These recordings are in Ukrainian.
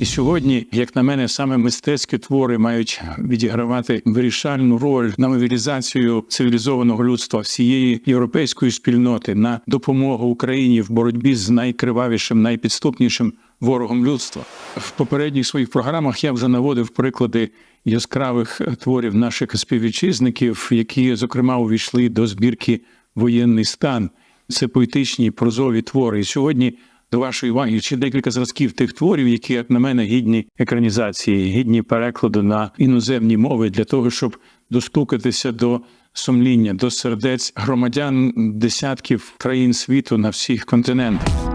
І сьогодні, як на мене, саме мистецькі твори мають відігравати вирішальну роль на мобілізацію цивілізованого людства всієї європейської спільноти на допомогу Україні в боротьбі з найкривавішим, найпідступнішим ворогом людства. В попередніх своїх програмах я вже наводив приклади яскравих творів наших співвітчизників, які, зокрема, увійшли до збірки Воєнний стан. Це поетичні прозові твори. І сьогодні до вашої уваги ще декілька зразків тих творів, які, як на мене, гідні екранізації, гідні перекладу на іноземні мови для того, щоб достукатися до сумління, до сердець громадян десятків країн світу на всіх континентах.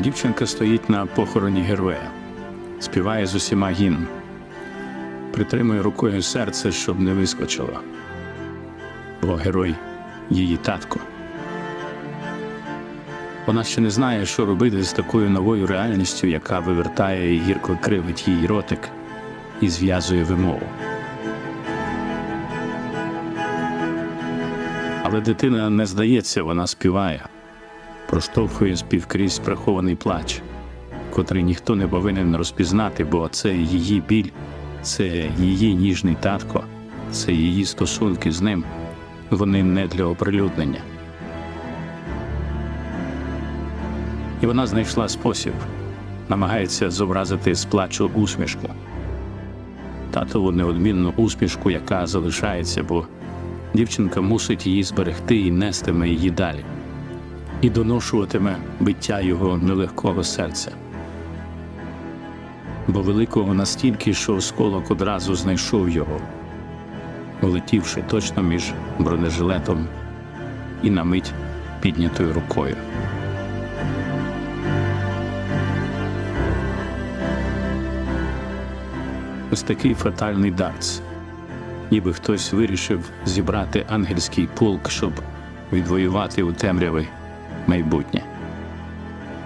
Дівчинка стоїть на похороні героя, співає з усіма гімн, притримує рукою серце, щоб не вискочило. Бо герой її татко. Вона ще не знає, що робити з такою новою реальністю, яка вивертає і гірко кривить її ротик і зв'язує вимову. Але дитина не здається, вона співає проштовхує співкрізь прихований плач, котрий ніхто не повинен розпізнати, бо це її біль, це її ніжний татко, це її стосунки з ним. Вони не для оприлюднення. І вона знайшла спосіб, намагається зобразити з плачу усмішку. Татову неодмінну усмішку, яка залишається, бо дівчинка мусить її зберегти і нестиме її далі і доношуватиме биття його нелегкого серця. Бо великого настільки, що осколок одразу знайшов його, улетівши точно між бронежилетом і на мить піднятою рукою. Ось такий фатальний дартс, ніби хтось вирішив зібрати ангельський полк, щоб відвоювати у темряви майбутнє,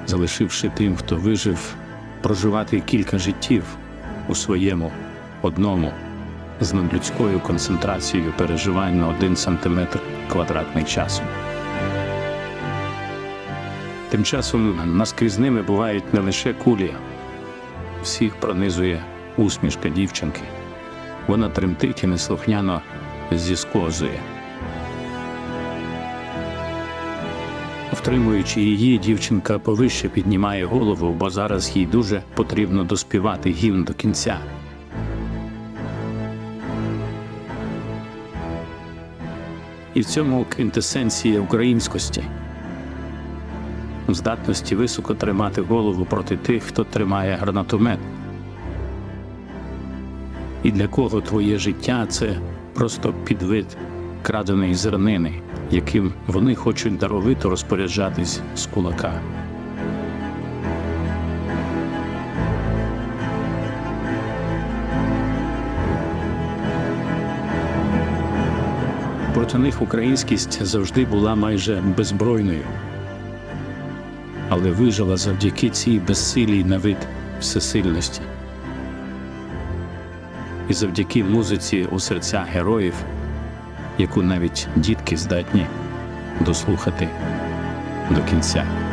залишивши тим, хто вижив, проживати кілька життів у своєму одному з надлюдською концентрацією переживань на один сантиметр квадратний часу. Тим часом наскрізними бувають не лише кулі, всіх пронизує усмішка дівчинки. Вона тремтить і неслухняно зісковзує. Втримуючи її, дівчинка повище піднімає голову, бо зараз їй дуже потрібно доспівати гімн до кінця. І в цьому квінтесенція українськості, здатності високо тримати голову проти тих, хто тримає гранатомет. І для кого твоє життя це просто підвид краденої зернини, яким вони хочуть даровито розпоряджатись з кулака. Проти них українськість завжди була майже беззбройною, але вижила завдяки цій безсилій на вид всесильності. І завдяки музиці у серця героїв яку навіть дітки здатні дослухати до кінця.